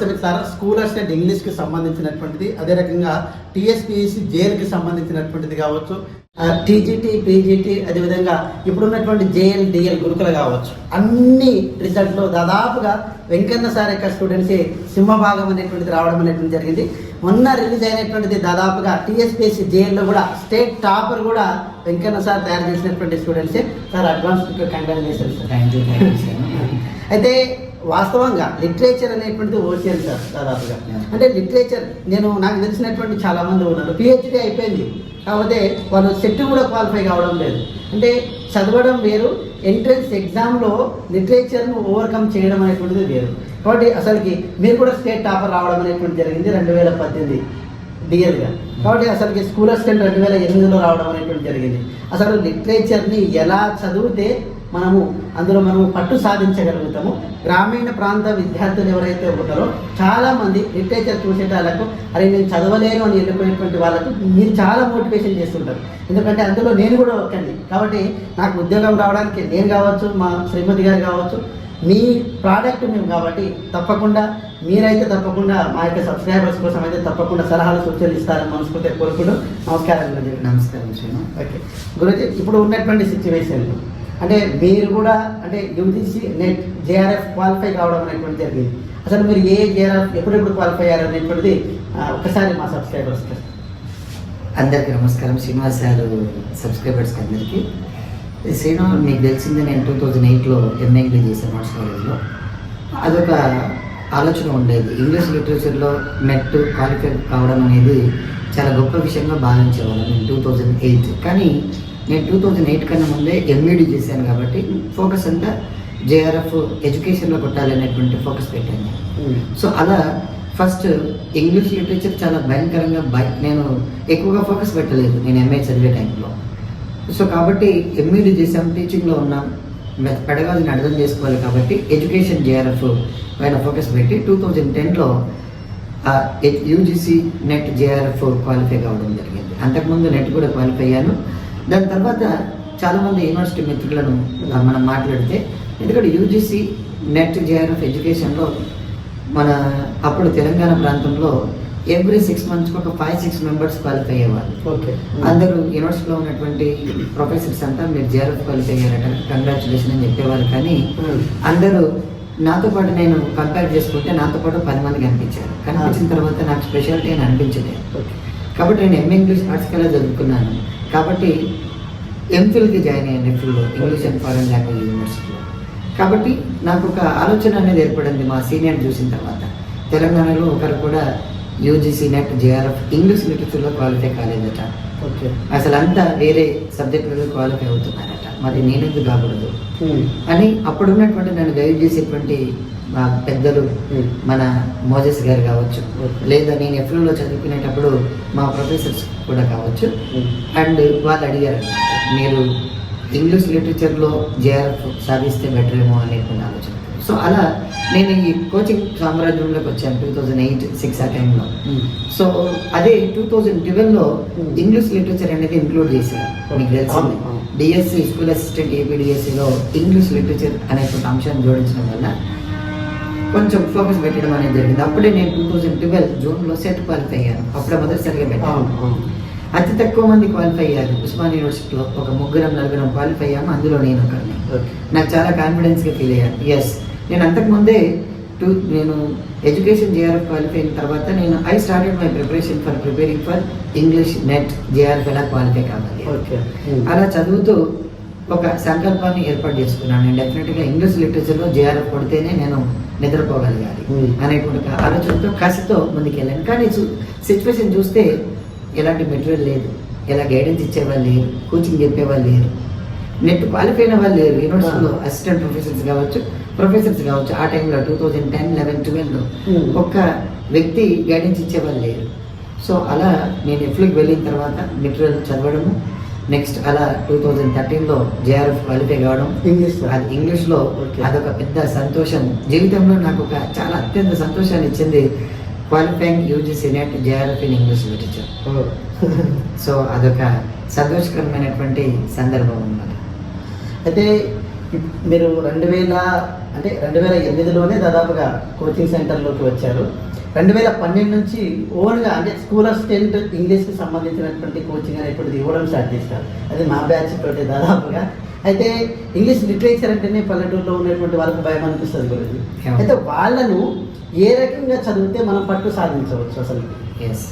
ద్వారా school assistant ఇంగ్లీష్కి సంబంధించినటువంటిది అదే రకంగా టీఎస్పీఎస్సీ జేఎల్కి సంబంధించినటువంటిది కావచ్చు టీజీటీ పీజీటీ అదేవిధంగా ఇప్పుడున్నటువంటి జేఎల్ డిఎల్ గురుకులు కావచ్చు. అన్ని రిజల్ట్లో దాదాపుగా వెంకన్న సార్ యొక్క స్టూడెంట్సే సింహభాగం అనేటువంటిది రావడం అనేటువంటి జరిగింది. మొన్న రిలీజ్ అయినటువంటిది దాదాపుగా టీఎస్పీఎస్సీ జేఎల్లో కూడా స్టేట్ టాపర్ కూడా వెంకన్న సార్ తయారు చేసినటువంటి స్టూడెంట్సే. Sir advance congratulations thank you అయితే వాస్తవంగా లిటరేచర్ అనేటువంటిది ఓషియన్ సార్ దాదాపుగా. అంటే లిటరేచర్ నేను నాకు తెలిసినటువంటి చాలామంది ఉన్నారు. పిహెచ్డి అయిపోయింది. కాకపోతే వాళ్ళు సెట్ కూడా క్వాలిఫై కావడం లేదు. అంటే చదవడం వేరు ఎంట్రన్స్ ఎగ్జామ్లో లిటరేచర్ను ఓవర్కమ్ చేయడం అనేటువంటిది వేరు. కాబట్టి అసలుకి మీరు కూడా స్టేట్ టాపర్ రావడం అనేటువంటిది జరిగింది రెండు వేల పద్దెనిమిది డియర్గా. కాబట్టి అసలుకి స్కూల్ అసిస్టెంట్ రెండు వేల ఎనిమిదిలో రావడం అనేటువంటి జరిగింది. అసలు లిటరేచర్ని ఎలా చదివితే మనము అందులో మనము పట్టు సాధించగలుగుతాము. గ్రామీణ ప్రాంత విద్యార్థులు ఎవరైతే ఉంటారో చాలా మంది లిటరేచర్ చూసేటాలకు అరే నేను చదవలేను అని వెళ్ళిపోయినటువంటి వాళ్ళకు మీరు చాలా మోటివేషన్ చేస్తుంటారు. ఎందుకంటే అందులో నేను కూడా ఒకండి కాబట్టి నాకు ఉద్యోగం రావడానికి నేను కావచ్చు మా శ్రీమతి గారు కావచ్చు మీ ప్రోడక్ట్ మేము కాబట్టి తప్పకుండా మీరైతే తప్పకుండా మా యొక్క సబ్స్క్రైబర్స్ కోసం అయితే తప్పకుండా సలహాలు సూచనలు ఇస్తారని మనస్ఫూర్తిగా కోరుకుంటూ నమస్కారం గురుజీ నమస్కారం ఓకే. గురుజీ ఇప్పుడు ఉన్నటువంటి సిచ్యువేషన్ అంటే మీరు కూడా అంటే యూజీసీ నెట్ జేఆర్ఎఫ్ క్వాలిఫై కావడం అనేటువంటి జరిగింది. అసలు మీరు ఏ జేఆర్ఎఫ్ ఎప్పుడెప్పుడు క్వాలిఫై అయ్యారు అనేటువంటిది ఒకసారి ఒక్కసారి మా సబ్స్క్రైబర్స్ అందరికీ నమస్కారం. శ్రీనివాస్ సార్ సబ్స్క్రైబర్స్కి అందరికీ. శ్రీను మీకు తెలిసిందే నేను టూ థౌజండ్ ఎయిట్లో ఎంఏగ్లీ చేశాను ఆర్ట్స్ కాలేజ్లో. అదొక ఆలోచన ఉండేది. ఇంగ్లీష్ లిటరేచర్లో నెట్ క్వాలిఫై కావడం అనేది చాలా గొప్ప విషయంగా భావించేవాళ్ళం నేను టూ థౌజండ్ ఎయిట్. కానీ నేను టూ థౌజండ్ ఎయిట్ కన్నా ముందే ఎంఈడి చేశాను కాబట్టి ఫోకస్ అంతా జేఆర్ఎఫ్ ఎడ్యుకేషన్లో కొట్టాలనేటువంటి ఫోకస్ పెట్టాను. సో అలా ఫస్ట్ ఇంగ్లీష్ లిటరేచర్ చాలా భయంకరంగా భయ నేను ఎక్కువగా ఫోకస్ పెట్టలేదు నేను ఎంఏ చదివే టైంలో. సో కాబట్టి ఎంఈడి చేసాం టీచింగ్లో ఉన్నాం. పెడగాల్సిన అర్థం చేసుకోవాలి కాబట్టి ఎడ్యుకేషన్ జేఆర్ఎఫ్ పైన ఫోకస్ పెట్టి టూ థౌజండ్ టెన్లో యూజీసీ నెట్ జేఆర్ఎఫ్ క్వాలిఫై కావడం జరిగింది. అంతకుముందు నెట్ కూడా క్వాలిఫై అయ్యాను. దాని తర్వాత చాలామంది యూనివర్సిటీ మిత్రులను మనం మాట్లాడితే ఎందుకంటే యూజీసీ నెట్ జేఆర్ఎఫ్ ఎడ్యుకేషన్లో మన అప్పుడు తెలంగాణ ప్రాంతంలో ఎవ్రీ సిక్స్ మంత్స్కి ఒక ఫైవ్ సిక్స్ మెంబర్స్ క్వాలిఫై అయ్యేవాళ్ళు. ఓకే అందరూ యూనివర్సిటీలో ఉన్నటువంటి ప్రొఫెసర్స్ అంతా మీరు జేఆర్ఎఫ్ క్వాలిఫై అయ్యారట కంగ్రాచులేషన్ అని చెప్పేవారు కానీ అందరూ నాతో పాటు నేను కంపేర్ చేసుకుంటే నాతో పాటు పది మంది కనిపించారు కనిపించిన తర్వాత నాకు స్పెషాలిటీ అని అనిపించలేదు. కాబట్టి నేను ఎంఏ ఇంగ్లీష్ ఆర్ట్స్ కల్లా చదువుకున్నాను. కాబట్టి ఎంఫిల్కి జాయిన్ అయ్యాను ఎంఫిల్లో ఇంగ్లీష్ అండ్ ఫారెన్ లాంగ్వేజ్ యూనివర్సిటీలో కాబట్టి నాకు ఒక ఆలోచన అనేది ఏర్పడింది మా సీనియర్ చూసిన తర్వాత. తెలంగాణలో ఒకరు కూడా యూజీసీ నెట్ జేఆర్ఎఫ్ ఇంగ్లీష్ లిటరేచర్లో క్వాలిఫై కాలేదట. ఓకే అసలు అంతా వేరే సబ్జెక్టులలో క్వాలిఫై అవుతున్నారట. మరి నేనెందుకు కాకూడదు? అని అప్పుడు ఉన్నటువంటి నన్ను గైడ్ చేసేటువంటి మా పెద్దలు మన మోజెస్ గారు కావచ్చు లేదా నేను ఎఫ్లో చదువుకునేటప్పుడు మా ప్రొఫెసర్స్ కూడా కావచ్చు. అండ్ వాళ్ళు అడిగారు మీరు ఇంగ్లీష్ లిటరేచర్లో జేఆర్ఎఫ్ సాధిస్తే బెటర్ ఏమో అనేటువంటి ఆలోచన సో అలా నేను ఈ కోచింగ్ సామ్రాజ్యంలోకి వచ్చాను టూ థౌజండ్ ఎయిట్ సిక్స్ ఆ టైంలో. సో అదే టూ థౌజండ్ ట్వెల్వ్లో. ఇంగ్లీష్ లిటరేచర్ అనేది ఇంక్లూడ్ చేశారు. మీకు తెలిసింది. డిఎస్సి స్కూల్ అసిస్టెంట్ ఏపీడిఎస్సిలో ఇంగ్లీష్ లిటరేచర్ అనేటువంటి అంశాన్ని జోడించడం వల్ల కొంచెం ఫోకస్ పెట్టడం అనేది జరిగింది. అప్పుడే నేను టూ థౌజండ్ ట్వెల్వ్ జూన్లో సెట్ క్వాలిఫై అయ్యాను. అప్పుడే మొదటిసారిగా పెట్టాను. అతి తక్కువ మంది క్వాలిఫై అయ్యారు. ఉస్మాన్ యూనివర్సిటీలో ఒక ముగ్గురం నలుగురం క్వాలిఫై అయ్యాము. అందులో నేను ఒకరిని నాకు చాలా కాన్ఫిడెన్స్గా ఫీల్ అయ్యాను. ఎస్ నేను అంతకుముందే టూ నేను ఎడ్యుకేషన్ జేఆర్ఎఫ్ క్వాలిఫై అయిన తర్వాత నేను I started my preparation for preparing for English NET JRF ఎలా క్వాలిఫై కావాలి. ఓకే అలా చదువుతూ ఒక సంకల్పాన్ని ఏర్పాటు చేసుకున్నాను. నేను డెఫినెట్గా ఇంగ్లీష్ లిటరేచర్లో జేఆర్ఎఫ్ కొడితేనే నేను నిద్రపోగలిగాలి Hmm. అనేటువంటి ఆలోచనతో కసితో ముందుకెళ్ళాను. కానీ సిచ్యువేషన్ చూస్తే ఎలాంటి మెటీరియల్ లేదు. ఎలా గైడెన్స్ ఇచ్చేవాళ్ళు లేరు. కోచింగ్ చెప్పేవాళ్ళు లేరు. నెట్ క్వాలిఫై అయిన వాళ్ళు లేరు. యూనివర్సిటీలో అసిస్టెంట్ ప్రొఫెసర్స్ కావచ్చు ప్రొఫెసర్స్ కావచ్చు. ఆ టైంలో టూ థౌజండ్ టెన్ లెవెన్ ట్వెల్వ్లో. ఒక్క వ్యక్తి గైడెన్స్ ఇచ్చేవాళ్ళు లేరు. సో అలా నేను ఎఫ్లోకి వెళ్ళిన తర్వాత మెటీరియల్ చదవడము నెక్స్ట్ అలా టూ థౌజండ్ థర్టీన్లో జేఆర్ఎఫ్ క్వాలిఫై కావడం ఇంగ్లీష్ అది ఇంగ్లీష్లో. అదొక పెద్ద సంతోషం. జీవితంలో నాకు ఒక చాలా అత్యంత సంతోషాన్ని ఇచ్చింది qualifying UGC NET JRF in English literature so అదొక సంతోషకరమైనటువంటి సందర్భం అన్నమాట. అయితే మీరు రెండు వేల అంటే రెండు వేల ఎనిమిదిలోనే దాదాపుగా కోచింగ్ సెంటర్లోకి వచ్చారు. రెండు వేల పన్నెండు నుంచి ఓన్గా అంటే స్కూల్ ఆఫ్ స్టెంట్ ఇంగ్లీష్కి సంబంధించినటువంటి కోచింగ్ అనేటువంటిది ఇవ్వడం స్టార్ట్ చేస్తారు అది మా బ్యాచ్ తోటి దాదాపుగా. అయితే ఇంగ్లీష్ లిటరేచర్ అంటేనే పల్లెటూరులో ఉన్నటువంటి వాళ్ళకి భయం అనిపిస్తుంది గురించి. అయితే వాళ్ళను ఏ రకంగా చదివితే మనం పట్టు సాధించవచ్చు అసలు? ఎస్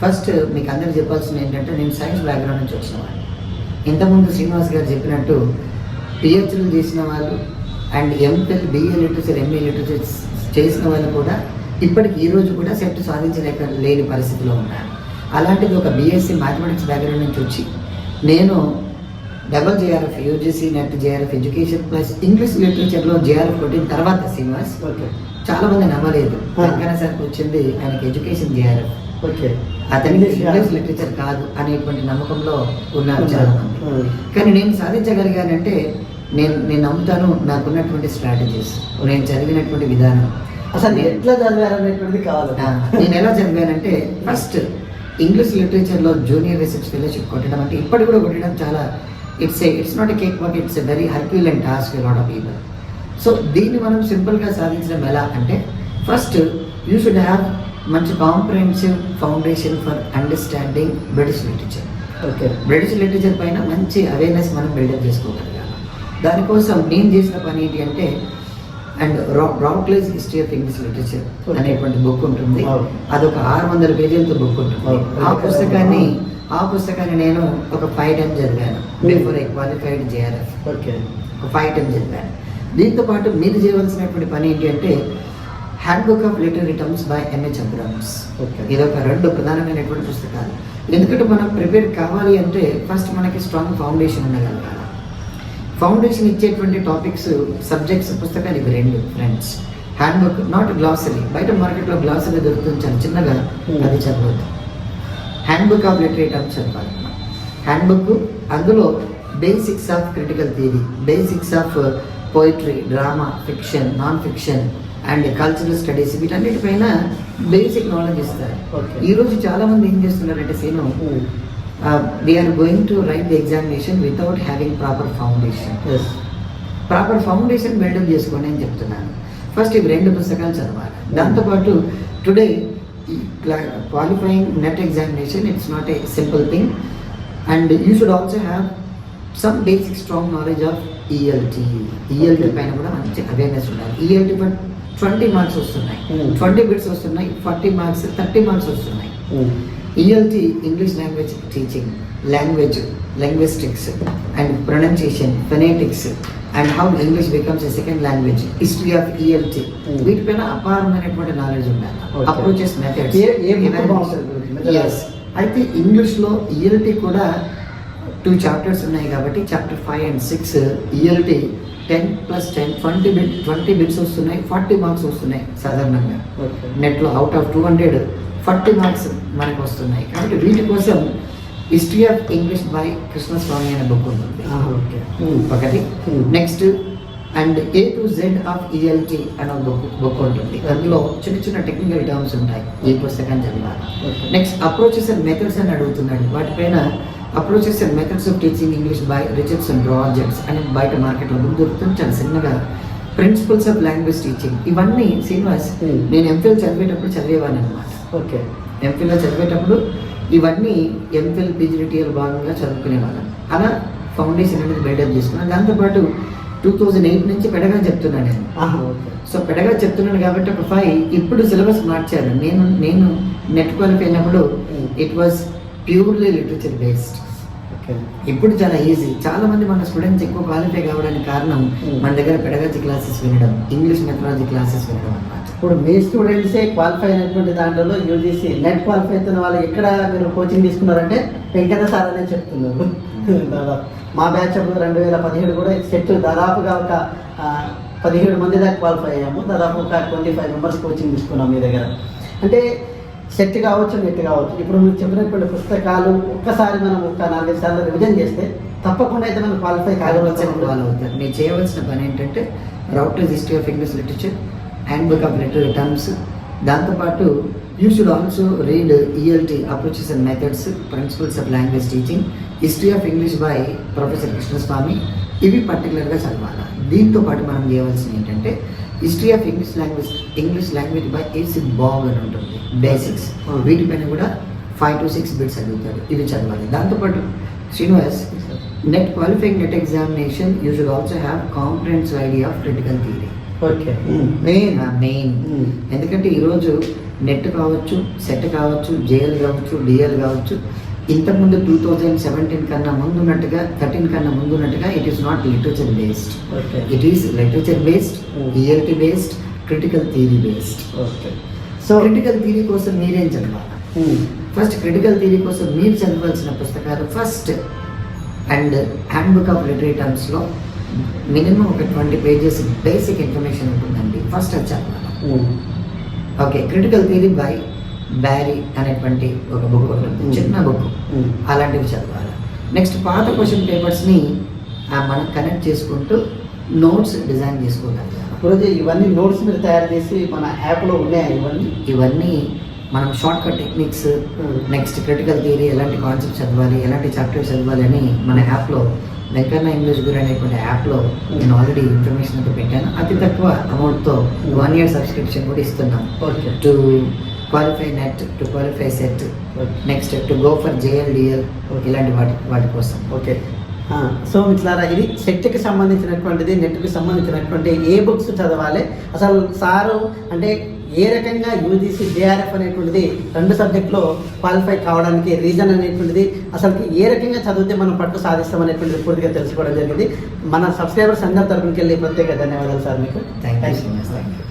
ఫస్ట్ మీకు అందరికి చెప్పాల్సింది ఏంటంటే నేను సైన్స్ బ్యాక్గ్రౌండ్ నుంచి వచ్చిన వాడిని. ఇంతకుముందు శ్రీనివాస్ గారు చెప్పినట్టు పిహెచ్డీలు చేసిన వాళ్ళు and MPhil BA literature MA literature చేసిన వాళ్ళు కూడా ఇప్పటికి ఈ రోజు కూడా సెట్ సాధించలేక లేని పరిస్థితిలో ఉన్నారు. అలాంటిది ఒక బీఎస్సీ మ్యాథమెటిక్స్ బ్యాక్గ్రౌండ్ నుంచి వచ్చి నేను double JRF UGC NET JRF education plus English లిటరేచర్లో JRF కొట్టిన తర్వాత శ్రీనివాస్ ఓకే. చాలా మంది నమ్మలేదు. వెంకన్న సార్కి వచ్చింది ఆయనకి ఎడ్యుకేషన్ చేయాలి ఓకే. అతనికి ఇంగ్లీష్ కాదు. లిటరేచర్ కాదు అనేటువంటి నమ్మకంలో ఉన్నారు చాలా మంది. కానీ నేను సాధించగలిగానంటే నేను నేను నమ్ముతాను నాకున్నటువంటి స్ట్రాటజీస్ నేను చదివినటువంటి విధానం. అసలు ఎట్లా చదివారనేటువంటిది కావాలి. నేను ఎలా చదివానంటే ఫస్ట్ ఇంగ్లీష్ లిటరేచర్లో జూనియర్ రీసెర్చ్ ఫెలోషిప్ కొట్టడం అంటే ఇప్పటికి కూడా కొట్టడం చాలా it's it's not a cake work it's a very herculean and task lot of people so దీన్ని మనం సింపుల్గా సాధించడం ఎలా అంటే ఫస్ట్ యూ షుడ్ హ్యావ్ మంచి comprehensive foundation for understanding British literature okay British literature పైన మంచి అవేర్నెస్ మనం బిల్డప్ చేసుకోగలగాలి. దానికోసం నేను చేసిన పని ఏంటి అంటే and Routledge history of English literature. అనేటువంటి బుక్ ఉంటుంది. అదొక ఆరు వందల పేజీలతో బుక్ ఉంటుంది. ఆ పుస్తకాన్ని ఆ పుస్తకాన్ని నేను ఒక ఫైవ్ టైమ్స్ చదివాను Hmm. Before I qualified JRF okay ఒక ఫైవ్ టైమ్స్ చదివాను దీంతో పాటు మీరు చేయవలసినటువంటి పని ఏంటి అంటే handbook of literary terms by MH Abrams. ఇది ఒక రెండు ప్రధానమైనటువంటి పుస్తకాలు ఎందుకంటే మనం ప్రిపేర్ కావాలి అంటే ఫస్ట్ మనకి స్ట్రాంగ్ ఫౌండేషన్ ఉండగలగాలి ఫౌండేషన్ ఇచ్చేటువంటి టాపిక్స్ సబ్జెక్ట్స్ పుస్తకాలు ఇవి రెండు friends hand book not glossary బయట మార్కెట్లో గ్లాసరీ దొరుకుతుంది చాలా చిన్నగా Hmm. అది చదవద్దు. Hand book of literary terms చదవాలి. హ్యాండ్ బుక్ అందులో basics of critical theory basics of poetry drama fiction non fiction and cultural studies వీటన్నిటిపైన బేసిక్ నాలెడ్జ్ ఇస్తారు. Okay. ఈ రోజు చాలా మంది ఏం చేస్తున్నారంటే scene they are going to write the examination without having proper foundation proper foundation build up చేసుకోండి అని చెప్తున్నాను. ఫస్ట్ ఇవి రెండు పుస్తకాలు చదవాలి. దాంతోపాటు today qualifying NET examination it's not a simple thing and you should also have some basic strong knowledge of ELT ELT. పైన కూడా మంచి అవేర్నెస్ ఉండాలి. ఈఎల్టీ బట్ ట్వంటీ మార్క్స్ వస్తున్నాయి. Hmm. ట్వంటీ బిట్స్ వస్తున్నాయి. ఫార్టీ మార్క్స్ థర్టీ మార్క్స్ వస్తున్నాయి. ఉమ్. ELT English language teaching language linguistics and pronunciation phonetics and how English becomes a second language history of ELT. వీటిపైన అపారమైనటువంటి knowledge ఉండాలి. Approaches methods అయితే ఇంగ్లీష్లో ELT కూడా two chapters ఉన్నాయి కాబట్టి chapter five and six ELT ten plus ten twenty bit twenty bits వస్తున్నాయి forty marks వస్తున్నాయి సాధారణంగా. నెట్లో out of two hundred forty marks మనకు వస్తున్నాయి. కాబట్టి వీటి కోసం history of English by Krishnaswamy అనే బుక్ ఉంటుంది. ఒకటి. Next and A to Z of ELT అనే బుక్ బుక్ ఉంటుంది. అందులో చిన్న చిన్న టెక్నికల్ టర్మ్స్ ఉంటాయి. ఈ పుస్తకాన్ని చదవాలి. నెక్స్ట్ అప్రోచెస్ అండ్ మెథడ్స్ అని అడుగుతున్నాడు. వాటిపైన approaches and methods of teaching English by Richards and projects అని బయట మార్కెట్లో బుక్ దొరుకుతుంది. చాలా చిన్నగా ప్రిన్సిపల్స్ ఆఫ్ లాంగ్వేజ్ టీచింగ్ ఇవన్నీ శ్రీనివాస్. నేను ఎంఫిల్ చదివేటప్పుడు చదివేవాను అనమాట ఓకే. ఎంఫిల్లో చదివేటప్పుడు ఇవన్నీ ఎంఫిల్ పీజీటీఎల్ భాగంగా చదువుకునేవాళ్ళం. అలా ఫౌండేషన్ అనేది బిల్డప్ చేసుకున్నాను దాంతోపాటు టూ థౌజండ్ ఎయిట్ నుంచి పెడగా చెప్తున్నాను నేను. సో పెడగా చెప్తున్నాను కాబట్టి ఒక ఫైవ్ ఇప్పుడు సిలబస్ మార్చారు. నేను నేను నెట్ క్వాలిఫై అయినప్పుడు. It was purely literature based okay. ఇప్పుడు చాలా ఈజీ చాలా మంది మన స్టూడెంట్స్ ఎక్కువ క్వాలిఫై కావడానికి కారణం. మన దగ్గర పెడగాజీ క్లాసెస్ వినడం ఇంగ్లీష్ మెథడాలజీ క్లాసెస్ వినడం అన్నమాట. ఇప్పుడు మీ స్టూడెంట్సే క్వాలిఫై అయినటువంటి దాంట్లో యూజీసీ నెట్ క్వాలిఫై అవుతున్న వాళ్ళు ఎక్కడ మీరు కోచింగ్ తీసుకున్నారంటే వెంకట సార్ అనే చెప్తున్నారు. దాదాపు మా బ్యాచ్ అప్పుడు రెండు వేల పదిహేడు కూడా సెట్ దాదాపుగా ఒక పదిహేడు మంది దాకా క్వాలిఫై అయ్యాము. దాదాపు ఒక ట్వంటీ ఫైవ్ మెంబర్స్ కోచింగ్ తీసుకున్నాం మీ దగ్గర. అంటే సెట్ కావచ్చు నెట్ కావచ్చు. ఇప్పుడు మీరు చెప్పినటువంటి పుస్తకాలు ఒక్కసారి మనం ఒక నాలుగైదు సార్లు రివిజన్ చేస్తే తప్పకుండా అయితే మనం క్వాలిఫై కాగవచ్చు వాళ్ళు అవుతారు మీరు చేయవలసిన పని ఏంటంటే Routledge's history of English literature handbook of literary terms దాంతోపాటు you should also read ELT approaches and methods principles of language teaching history of English by professor Krishnaswamy ఇవి పర్టికులర్గా చదవాలి. దీంతో పాటు మనం చేయవలసింది ఏంటంటే history of English language English language by AC Baugh అని ఉంటుంది. Basics Hmm. వీటిపైన కూడా ఫైవ్ టు సిక్స్ బిట్స్ చదువుతాడు ఇవి చదవాలి. దాంతోపాటు Srinivas NET qualifying NET examination you should also have comprehensive idea of critical theory okay main main. ఎందుకంటే ఈరోజు నెట్ కావచ్చు సెట్ కావచ్చు జేఎల్ కావచ్చు డిఎల్ కావచ్చు ఇంతకుముందు టూ థౌజండ్ సెవెంటీన్ కన్నా ముందు ఉన్నట్టుగా థర్టీన్ కన్నా ముందు ఉన్నట్టుగా it is not literature based okay it is literature based. ELT based critical theory based okay so critical theory కోసం మీరేం చదవాలి? ఫస్ట్ క్రిటికల్ థియరీ కోసం మీరు చదవాల్సిన పుస్తకాలు first and handbook of literary టర్మ్స్లో minimum ఒక ట్వంటీ పేజెస్ బేసిక్ ఇన్ఫర్మేషన్ ఉంటుందండి. First అది చదవాలి. Okay critical theory by Barry అనేటువంటి ఒక బుక్ ఉంటుంది. Hmm. చిన్న బుక్ అలాంటివి చదవాలి. నెక్స్ట్ పాత క్వశ్చన్ పేపర్స్ని మనం కనెక్ట్ చేసుకుంటూ నోట్స్ డిజైన్ చేసుకోగలగాలి గురుజీ ఇవన్నీ నోట్స్ మీరు తయారు చేసి మన యాప్లో ఉన్నాయా ఇవన్నీ? ఇవన్నీ మనం shortcut techniques next critical theory ఎలాంటి కాన్సెప్ట్ చదవాలి ఎలాంటి చాప్టర్ చదవాలి అని మన యాప్లో వెంకన్న ఇంగ్లీష్ గురు అనేటువంటి యాప్లో నేను ఆల్రెడీ ఇన్ఫర్మేషన్ అయితే పెట్టాను. అతి తక్కువ అమౌంట్తో వన్ ఇయర్ సబ్స్క్రిప్షన్ కూడా ఇస్తున్నాం. Okay to qualify NET to qualify SET next to go for JLDL ఇలాంటి వాటి వాటి కోసం. ఓకే సో మిట్లారా ఇది సెట్కి సంబంధించినటువంటిది నెట్కి సంబంధించినటువంటి ఏ బుక్స్ చదవాలి? అసలు సారు అంటే ఏ రకంగా యూజీసీ జేఆర్ఎఫ్ అనేటువంటిది రెండు సబ్జెక్టులో క్వాలిఫై కావడానికి రీజన్ అనేటువంటిది అసలు ఏ రకంగా చదివితే మనం పట్టు సాధిస్తాం అనేటువంటిది పూర్తిగా తెలుసుకోవడం జరిగింది. మన సబ్స్క్రైబర్స్ అందరి తరపునకి వెళ్ళి ప్రత్యేక ధన్యవాదాలు సార్ మీకు. Thank you so. Much thank you